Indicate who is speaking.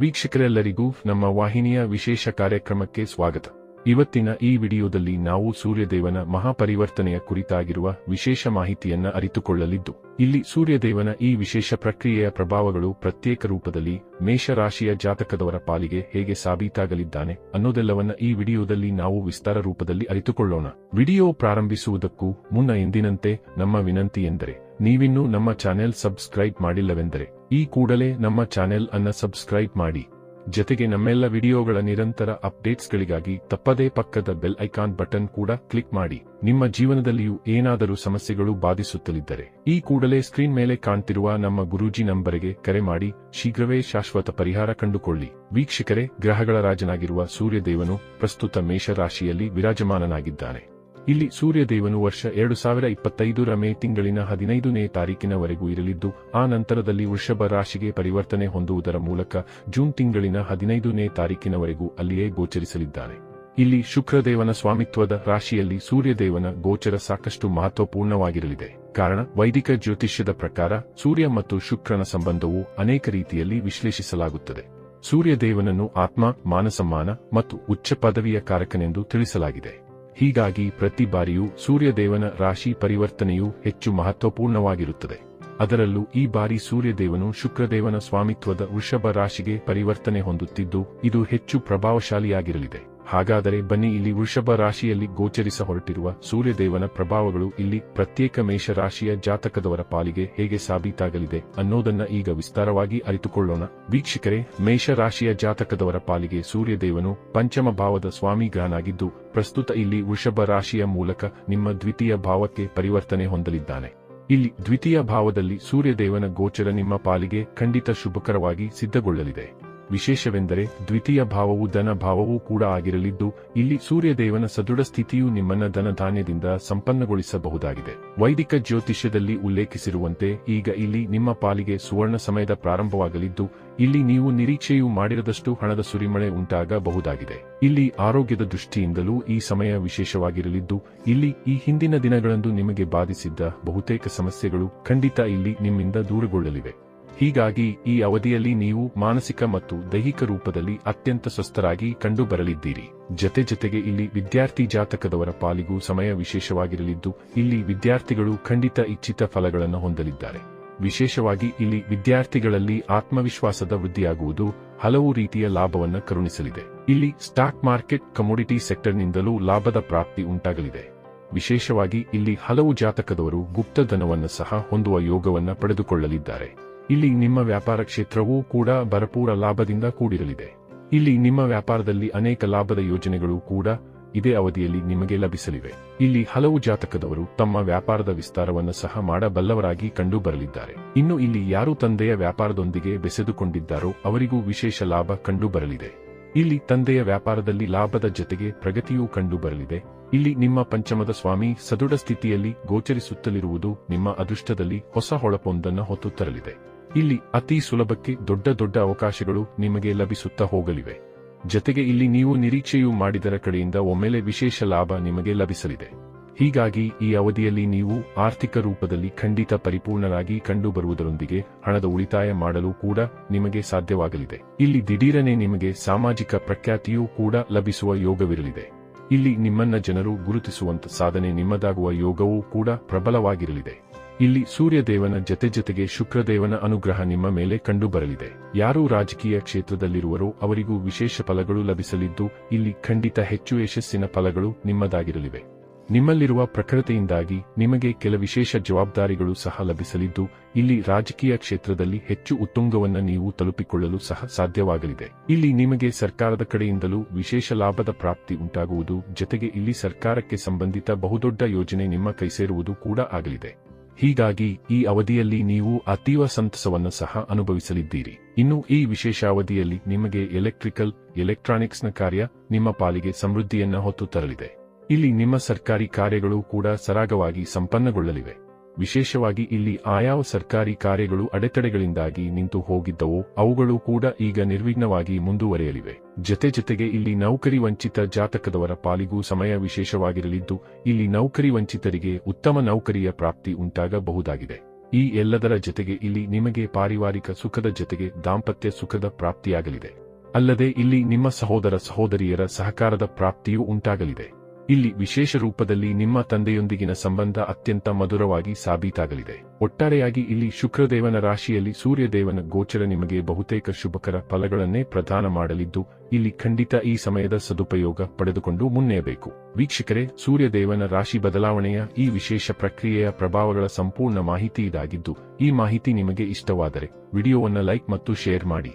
Speaker 1: ವೀಕ್ಷಕರೆಲ್ಲರಿಗೂ ನಮ್ಮ ವಾಹಿನಿಯ ವಿಶೇಷ ಕಾರ್ಯಕ್ರಮಕ್ಕೆ ಸ್ವಾಗತ. ಇವತ್ತಿನ ಈ ವಿಡಿಯೋದಲ್ಲಿ ನಾವು ಸೂರ್ಯದೇವನ ಮಹಾಪರಿವರ್ತನೆಯ ಕುರಿತಾಗಿರುವ ವಿಶೇಷ ಮಾಹಿತಿಯನ್ನ ಅರಿತುಕೊಳ್ಳಲಿದ್ದು, ಇಲ್ಲಿ ಸೂರ್ಯದೇವನ ಈ ವಿಶೇಷ ಪ್ರಕ್ರಿಯೆಯ ಪ್ರಭಾವಗಳು ಪ್ರತ್ಯೇಕ ರೂಪದಲ್ಲಿ ಮೇಷರಾಶಿಯ ಜಾತಕದವರ ಪಾಲಿಗೆ ಹೇಗೆ ಸಾಬೀತಾಗಲಿದ್ದಾನೆ ಅನ್ನೋದೆಲ್ಲವನ್ನ ಈ ವಿಡಿಯೋದಲ್ಲಿ ನಾವು ವಿಸ್ತಾರ ರೂಪದಲ್ಲಿ ಅರಿತುಕೊಳ್ಳೋಣ. ವಿಡಿಯೋ ಪ್ರಾರಂಭಿಸುವುದಕ್ಕೂ ಮುನ್ನ ಎಂದಿನಂತೆ ನಮ್ಮ ವಿನಂತಿ ಎಂದರೆ, ನೀವಿನ್ನೂ ನಮ್ಮ ಚಾನೆಲ್ ಸಬ್ಸ್ಕ್ರೈಬ್ ಮಾಡಿಲ್ಲವೆಂದರೆ ಈ ಕೂಡಲೇ ನಮ್ಮ ಚಾನೆಲ್ ಅನ್ನ ಸಬ್ಸ್ಕ್ರೈಬ್ ಮಾಡಿ. ಜತೆಗೆ ನಮ್ಮೆಲ್ಲ ವಿಡಿಯೋಗಳ ನಿರಂತರ ಅಪ್ಡೇಟ್ಸ್ಗಳಿಗಾಗಿ ತಪ್ಪದೇ ಪಕ್ಕದ ಬೆಲ್ ಐಕಾನ್ ಬಟನ್ ಕೂಡ ಕ್ಲಿಕ್ ಮಾಡಿ. ನಿಮ್ಮ ಜೀವನದಲ್ಲಿಯೂ ಏನಾದರೂ ಸಮಸ್ಯೆಗಳು ಬಾಧಿಸುತ್ತಲಿದ್ದರೆ ಈ ಕೂಡಲೇ ಸ್ಕ್ರೀನ್ ಮೇಲೆ ಕಾಣ್ತಿರುವ ನಮ್ಮ ಗುರೂಜಿ ನಂಬರಿಗೆ ಕರೆ ಮಾಡಿ. ಶೀಘ್ರವೇ ಶಾಶ್ವತ ಪರಿಹಾರ ಕಂಡುಕೊಳ್ಳಿ. ವೀಕ್ಷಕರೇ, ಗ್ರಹಗಳ ರಾಜನಾಗಿರುವ ಸೂರ್ಯದೇವನು ಪ್ರಸ್ತುತ ಮೇಷರಾಶಿಯಲ್ಲಿ ವಿರಾಜಮಾನನಾಗಿದ್ದಾನೆ. ಇಲ್ಲಿ ಸೂರ್ಯದೇವನು ವರ್ಷ ಎರಡು ಸಾವಿರ ಇಪ್ಪತ್ತೈದರ ಮೇ ತಿಂಗಳಿನ ಹದಿನೈದನೇ ತಾರೀಕಿನವರೆಗೂ ಇರಲಿದ್ದು, ಆ ನಂತರದಲ್ಲಿ ವೃಷಭ ರಾಶಿಗೆ ಪರಿವರ್ತನೆ ಹೊಂದುವುದರ ಮೂಲಕ ಜೂನ್ ತಿಂಗಳಿನ ಹದಿನೈದನೇ ತಾರೀಕಿನವರೆಗೂ ಅಲ್ಲಿಯೇ ಗೋಚರಿಸಲಿದ್ದಾನೆ. ಇಲ್ಲಿ ಶುಕ್ರದೇವನ ಸ್ವಾಮಿತ್ವದ ರಾಶಿಯಲ್ಲಿ ಸೂರ್ಯದೇವನ ಗೋಚರ ಸಾಕಷ್ಟು ಮಹತ್ವಪೂರ್ಣವಾಗಿರಲಿದೆ. ಕಾರಣ, ವೈದಿಕ ಜ್ಯೋತಿಷ್ಯದ ಪ್ರಕಾರ ಸೂರ್ಯ ಮತ್ತು ಶುಕ್ರನ ಸಂಬಂಧವು ಅನೇಕ ರೀತಿಯಲ್ಲಿ ವಿಶ್ಲೇಷಿಸಲಾಗುತ್ತದೆ. ಸೂರ್ಯದೇವನನ್ನು ಆತ್ಮ, ಮಾನಸಮ್ಮಾನ ಮತ್ತು ಉಚ್ಚ ಪದವಿಯ ಕಾರಕನೆಂದು ತಿಳಿಸಲಾಗಿದೆ. ಹೀಗಾಗಿ ಪ್ರತಿ ಬಾರಿಯೂ ಸೂರ್ಯದೇವನ ರಾಶಿ ಪರಿವರ್ತನೆಯು ಹೆಚ್ಚು ಮಹತ್ವಪೂರ್ಣವಾಗಿರುತ್ತದೆ. ಅದರಲ್ಲೂ ಈ ಬಾರಿ ಸೂರ್ಯದೇವನು ಶುಕ್ರದೇವನ ಸ್ವಾಮಿತ್ವದ ವೃಷಭ ರಾಶಿಗೆ ಪರಿವರ್ತನೆ ಹೊಂದುತ್ತಿದ್ದು, ಇದು ಹೆಚ್ಚು ಪ್ರಭಾವಶಾಲಿಯಾಗಿರಲಿದೆ. ಹಾಗಾದರೆ ಬನ್ನಿ ಇಲ್ಲಿ ವೃಷಭ ರಾಶಿಯಲ್ಲಿ ಗೋಚರಿಸ ಹೊರಟಿರುವ ಸೂರ್ಯದೇವನ ಪ್ರಭಾವಗಳು ಇಲ್ಲಿ ಪ್ರತ್ಯೇಕ ಮೇಷ ರಾಶಿಯ ಜಾತಕದವರ ಪಾಲಿಗೆ ಹೇಗೆ ಸಾಬೀತಾಗಲಿದೆ ಅನ್ನೋದನ್ನ ಈಗ ವಿಸ್ತಾರವಾಗಿ ಅರಿತುಕೊಳ್ಳೋಣ. ವೀಕ್ಷಕರೇ, ಮೇಷ ರಾಶಿಯ ಜಾತಕದವರ ಪಾಲಿಗೆ ಸೂರ್ಯದೇವನು ಪಂಚಮ ಭಾವದ ಸ್ವಾಮಿ ಗ್ರಹನಾಗಿದ್ದು ಪ್ರಸ್ತುತ ಇಲ್ಲಿ ವೃಷಭ ರಾಶಿಯ ಮೂಲಕ ನಿಮ್ಮ ದ್ವಿತೀಯ ಭಾವಕ್ಕೆ ಪರಿವರ್ತನೆ ಹೊಂದಲಿದ್ದಾನೆ. ಇಲ್ಲಿ ದ್ವಿತೀಯ ಭಾವದಲ್ಲಿ ಸೂರ್ಯದೇವನ ಗೋಚರ ನಿಮ್ಮ ಪಾಲಿಗೆ ಖಂಡಿತ ಶುಭಕರವಾಗಿ ಸಿದ್ಧಗೊಳ್ಳಲಿದೆ. ವಿಶೇಷವೆಂದರೆ ದ್ವಿತೀಯ ಭಾವವು ಧನ ಭಾವವೂ ಕೂಡ ಆಗಿರಲಿದ್ದು, ಇಲ್ಲಿ ಸೂರ್ಯದೇವನ ಸದೃಢ ಸ್ಥಿತಿಯು ನಿಮ್ಮನ್ನ ಧನಧಾನ್ಯದಿಂದ ಸಂಪನ್ನಗೊಳಿಸಬಹುದಾಗಿದೆ. ವೈದಿಕ ಜ್ಯೋತಿಷ್ಯದಲ್ಲಿ ಉಲ್ಲೇಖಿಸಿರುವಂತೆ, ಈಗ ಇಲ್ಲಿ ನಿಮ್ಮ ಪಾಲಿಗೆ ಸುವರ್ಣ ಸಮಯದ ಪ್ರಾರಂಭವಾಗಲಿದ್ದು, ಇಲ್ಲಿ ನೀವು ನಿರೀಕ್ಷೆಯೂ ಮಾಡಿರದಷ್ಟು ಹಣದ ಸುರಿಮಳೆ ಉಂಟಾಗಬಹುದಾಗಿದೆ. ಇಲ್ಲಿ ಆರೋಗ್ಯದ ದೃಷ್ಟಿಯಿಂದಲೂ ಈ ಸಮಯ ವಿಶೇಷವಾಗಿರಲಿದ್ದು, ಇಲ್ಲಿ ಈ ಹಿಂದಿನ ದಿನಗಳಂದು ನಿಮಗೆ ಬಾಧಿಸಿದ್ದ ಬಹುತೇಕ ಸಮಸ್ಯೆಗಳು ಖಂಡಿತ ಇಲ್ಲಿ ನಿಮ್ಮಿಂದ ದೂರಗೊಳ್ಳಲಿವೆ. ಹೀಗಾಗಿ ಈ ಅವಧಿಯಲ್ಲಿ ನೀವು ಮಾನಸಿಕ ಮತ್ತು ದೈಹಿಕ ರೂಪದಲ್ಲಿ ಅತ್ಯಂತ ಸ್ವಸ್ಥರಾಗಿ ಕಂಡುಬರಲಿದ್ದೀರಿ. ಜತೆ ಜತೆಗೆ ಇಲ್ಲಿ ವಿದ್ಯಾರ್ಥಿ ಜಾತಕದವರ ಪಾಲಿಗೂ ಸಮಯ ವಿಶೇಷವಾಗಿರಲಿದ್ದು, ಇಲ್ಲಿ ವಿದ್ಯಾರ್ಥಿಗಳು ಖಂಡಿತ ಇಚ್ಛಿತ ಫಲಗಳನ್ನು ಹೊಂದಲಿದ್ದಾರೆ. ವಿಶೇಷವಾಗಿ ಇಲ್ಲಿ ವಿದ್ಯಾರ್ಥಿಗಳಲ್ಲಿ ಆತ್ಮವಿಶ್ವಾಸದ ವೃದ್ಧಿಯಾಗುವುದು ಹಲವು ರೀತಿಯ ಲಾಭವನ್ನ ಕರುಣಿಸಲಿದೆ. ಇಲ್ಲಿ ಸ್ಟಾಕ್ ಮಾರ್ಕೆಟ್ ಕಮೋಡಿಟಿ ಸೆಕ್ಟರ್ನಿಂದಲೂ ಲಾಭದ ಪ್ರಾಪ್ತಿ ಉಂಟಾಗಲಿದೆ. ವಿಶೇಷವಾಗಿ ಇಲ್ಲಿ ಹಲವು ಜಾತಕದವರು ಗುಪ್ತಧನವನ್ನು ಸಹ ಹೊಂದುವ ಯೋಗವನ್ನು ಪಡೆದುಕೊಳ್ಳಲಿದ್ದಾರೆ. ಇಲ್ಲಿ ನಿಮ್ಮ ವ್ಯಾಪಾರ ಕ್ಷೇತ್ರವೂ ಕೂಡ ಭರಪೂರ ಲಾಭದಿಂದ ಕೂಡಿರಲಿದೆ. ಇಲ್ಲಿ ನಿಮ್ಮ ವ್ಯಾಪಾರದಲ್ಲಿ ಅನೇಕ ಲಾಭದ ಯೋಜನೆಗಳು ಕೂಡ ಇದೇ ಅವಧಿಯಲ್ಲಿ ನಿಮಗೆ ಲಭಿಸಲಿವೆ. ಇಲ್ಲಿ ಹಲವು ಜಾತಕದವರು ತಮ್ಮ ವ್ಯಾಪಾರದ ವಿಸ್ತಾರವನ್ನು ಸಹ ಮಾಡಬಲ್ಲವರಾಗಿ ಕಂಡು ಬರಲಿದ್ದಾರೆ ಇನ್ನು ಇಲ್ಲಿ ಯಾರು ತಂದೆಯ ವ್ಯಾಪಾರದೊಂದಿಗೆ ಬೆಸೆದುಕೊಂಡಿದ್ದಾರೋ ಅವರಿಗೂ ವಿಶೇಷ ಲಾಭ ಕಂಡು ಬರಲಿದೆ ಇಲ್ಲಿ ತಂದೆಯ ವ್ಯಾಪಾರದಲ್ಲಿ ಲಾಭದ ಜತೆಗೆ ಪ್ರಗತಿಯೂ ಕಂಡುಬರಲಿದೆ. ಇಲ್ಲಿ ನಿಮ್ಮ ಪಂಚಮದ ಸ್ವಾಮಿ ಸದೃಢ ಸ್ಥಿತಿಯಲ್ಲಿ ಗೋಚರಿಸುತ್ತಲಿರುವುದು ನಿಮ್ಮ ಅದೃಷ್ಟದಲ್ಲಿ ಹೊಸ ಹೊಳಪೊಂದನ್ನು ಹೊತ್ತು ತರಲಿದೆ. ಇಲ್ಲಿ ಅತಿ ಸುಲಭಕ್ಕೆ ದೊಡ್ಡ ದೊಡ್ಡ ಅವಕಾಶಗಳು ನಿಮಗೆ ಲಭಿಸುತ್ತಾ ಹೋಗಲಿವೆ. ಜತೆಗೆ ಇಲ್ಲಿ ನೀವು ನಿರೀಕ್ಷೆಯೂ ಮಾಡಿದರ ಕಡೆಯಿಂದ ಒಮ್ಮೆಲೆ ವಿಶೇಷ ಲಾಭ ನಿಮಗೆ ಲಭಿಸಲಿದೆ. ಹೀಗಾಗಿ ಈ ಅವಧಿಯಲ್ಲಿ ನೀವು ಆರ್ಥಿಕ ರೂಪದಲ್ಲಿ ಖಂಡಿತ ಪರಿಪೂರ್ಣರಾಗಿ ಕಂಡುಬರುವುದರೊಂದಿಗೆ ಹಣದ ಉಳಿತಾಯ ಮಾಡಲು ಕೂಡ ನಿಮಗೆ ಸಾಧ್ಯವಾಗಲಿದೆ. ಇಲ್ಲಿ ದಿಢೀರನೆ ನಿಮಗೆ ಸಾಮಾಜಿಕ ಪ್ರಖ್ಯಾತಿಯೂ ಕೂಡ ಲಭಿಸುವ ಯೋಗವಿರಲಿದೆ. ಇಲ್ಲಿ ನಿಮ್ಮನ್ನ ಜನರು ಗುರುತಿಸುವಂತ ಸಾಧನೆ ನಿಮ್ಮದಾಗುವ ಯೋಗವೂ ಕೂಡ ಪ್ರಬಲವಾಗಿರಲಿದೆ. ಇಲ್ಲಿ ಸೂರ್ಯದೇವನ ಜತೆ ಜತೆಗೆ ಶುಕ್ರದೇವನ ಅನುಗ್ರಹ ನಿಮ್ಮ ಮೇಲೆ ಕಂಡುಬರಲಿದೆ. ಯಾರು ರಾಜಕೀಯ ಕ್ಷೇತ್ರದಲ್ಲಿರುವರೋ ಅವರಿಗೂ ವಿಶೇಷ ಫಲಗಳು ಲಭಿಸಲಿದ್ದು, ಇಲ್ಲಿ ಖಂಡಿತ ಹೆಚ್ಚು ಯಶಸ್ಸಿನ ಫಲಗಳು ನಿಮ್ಮದಾಗಿರಲಿವೆ. ನಿಮ್ಮಲ್ಲಿರುವ ಪ್ರಖರತೆಯಿಂದಾಗಿ ನಿಮಗೆ ಕೆಲ ವಿಶೇಷ ಜವಾಬ್ದಾರಿಗಳು ಸಹ ಲಭಿಸಲಿದ್ದು, ಇಲ್ಲಿ ರಾಜಕೀಯ ಕ್ಷೇತ್ರದಲ್ಲಿ ಹೆಚ್ಚು ಉತ್ತುಂಗವನ್ನು ನೀವು ತಲುಪಿಕೊಳ್ಳಲು ಸಹ ಸಾಧ್ಯವಾಗಲಿದೆ. ಇಲ್ಲಿ ನಿಮಗೆ ಸರ್ಕಾರದ ಕಡೆಯಿಂದಲೂ ವಿಶೇಷ ಲಾಭದ ಪ್ರಾಪ್ತಿ ಉಂಟಾಗುವುದು, ಜತೆಗೆ ಇಲ್ಲಿ ಸರ್ಕಾರಕ್ಕೆ ಸಂಬಂಧಿತ ಬಹುದೊಡ್ಡ ಯೋಜನೆ ನಿಮ್ಮ ಕೈ ಸೇರುವುದು ಕೂಡ ಆಗಲಿದೆ. ಹೀಗಾಗಿ ಈ ಅವಧಿಯಲ್ಲಿ ನೀವು ಅತೀವ ಸಂತಸವನ್ನು ಸಹ ಅನುಭವಿಸಲಿದ್ದೀರಿ. ಇನ್ನು ಈ ವಿಶೇಷ ಅವಧಿಯಲ್ಲಿ ನಿಮಗೆ ಎಲೆಕ್ಟ್ರಿಕಲ್, ಎಲೆಕ್ಟ್ರಾನಿಕ್ಸ್ನ ಕಾರ್ಯ, ನಿಮ್ಮ ಪಾಲಿಗೆ ಸಮೃದ್ಧಿಯನ್ನ ಹೊತ್ತು ತರಲಿದೆ. ಇಲ್ಲಿ ನಿಮ್ಮ ಸರ್ಕಾರಿ ಕಾರ್ಯಗಳು ಕೂಡ ಸರಾಗವಾಗಿ ಸಂಪನ್ನಗೊಳ್ಳಲಿವೆ. ವಿಶೇಷವಾಗಿ ಇಲ್ಲಿ ಆಯಾವ ಸರ್ಕಾರಿ ಕಾರ್ಯಗಳು ಅಡೆತಡೆಗಳಿಂದಾಗಿ ನಿಂತು ಹೋಗಿದ್ದವು, ಅವುಗಳು ಕೂಡ ಈಗ ನಿರ್ವಿಘ್ನವಾಗಿ ಮುಂದುವರೆಯಲಿವೆ. ಜತೆ ಜತೆಗೆ ಇಲ್ಲಿ ನೌಕರಿ ವಂಚಿತ ಜಾತಕದವರ ಪಾಲಿಗೂ ಸಮಯ ವಿಶೇಷವಾಗಿರಲಿದ್ದು, ಇಲ್ಲಿ ನೌಕರಿ ವಂಚಿತರಿಗೆ ಉತ್ತಮ ನೌಕರಿಯ ಪ್ರಾಪ್ತಿ ಉಂಟಾಗಬಹುದಾಗಿದೆ. ಈ ಎಲ್ಲದರ ಜತೆಗೆ ಇಲ್ಲಿ ನಿಮಗೆ ಪಾರಿವಾರಿಕ ಸುಖದ ಜತೆಗೆ ದಾಂಪತ್ಯ ಸುಖದ ಪ್ರಾಪ್ತಿಯಾಗಲಿದೆ. ಅಲ್ಲದೆ ಇಲ್ಲಿ ನಿಮ್ಮ ಸಹೋದರ ಸಹೋದರಿಯರ ಸಹಕಾರದ ಪ್ರಾಪ್ತಿಯೂ ಉಂಟಾಗಲಿದೆ. ಇಲ್ಲಿ ವಿಶೇಷ ರೂಪದಲ್ಲಿ ನಿಮ್ಮ ತಂದೆಯೊಂದಿಗಿನ ಸಂಬಂಧ ಅತ್ಯಂತ ಮಧುರವಾಗಿ ಸಾಬೀತಾಗಲಿದೆ. ಒಟ್ಟಾರೆಯಾಗಿ ಇಲ್ಲಿ ಶುಕ್ರದೇವನ ರಾಶಿಯಲ್ಲಿ ಸೂರ್ಯದೇವನ ಗೋಚರ ನಿಮಗೆ ಬಹುತೇಕ ಶುಭಕರ ಫಲಗಳನ್ನೇ ಪ್ರದಾನ ಮಾಡಲಿದ್ದು, ಇಲ್ಲಿ ಖಂಡಿತ ಈ ಸಮಯದ ಸದುಪಯೋಗ ಪಡೆದುಕೊಂಡು ಮುನ್ನೆಯಬೇಕು. ವೀಕ್ಷಕರೇ, ಸೂರ್ಯದೇವನ ರಾಶಿ ಬದಲಾವಣೆಯ ಈ ವಿಶೇಷ ಪ್ರಕ್ರಿಯೆಯ ಪ್ರಭಾವಗಳ ಸಂಪೂರ್ಣ ಮಾಹಿತಿ ಇದಾಗಿದ್ದು, ಈ ಮಾಹಿತಿ ನಿಮಗೆ ಇಷ್ಟವಾದರೆ, ವಿಡಿಯೋವನ್ನು ಲೈಕ್ ಮತ್ತು ಶೇರ್ ಮಾಡಿ.